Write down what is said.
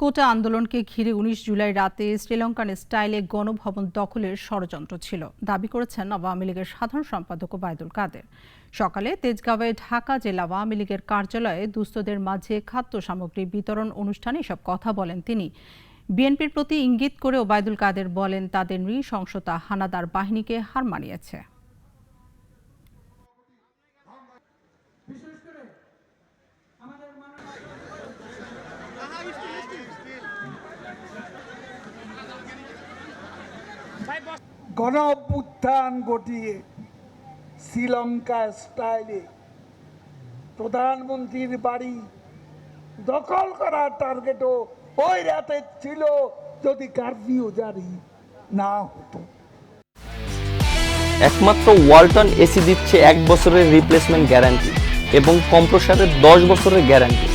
কোটা আন্দোলনকে ঘিরে উনিশ জুলাই রাতে শ্রীলঙ্কান স্টাইলে গণভবন দখলের ষড়যন্ত্র ছিল। দাবি করেছেন আওয়ামী লীগের সাধারণ সম্পাদক ওবায়দুল কাদের। সকালে তেজগাঁওয়ে ঢাকা জেলা আওয়ামী লীগের কার্যালয়ে দুস্থদের মাঝে খাদ্য সামগ্রী বিতরণ অনুষ্ঠানে এসব কথা বলেন তিনি। বিএনপির প্রতি ইঙ্গিত করে ওবায়দুল কাদের বলেন, তাদের নৃশংসতা হানাদার বাহিনীকে হার মানিয়েছে। গণ অভ্যুত্থান ঘটিয়ে শ্রীলঙ্কা স্টাইলে প্রধানমন্ত্রীর বাড়ি দখল করার টার্গেটও ওই রাতে ছিল যদি কারফিউ জারি না হতো। একমাত্র ওয়ালটন এসি দিচ্ছে এক বছরের রিপ্লেসমেন্ট গ্যারান্টি এবং কম্প্রসারের দশ বছরের গ্যারান্টি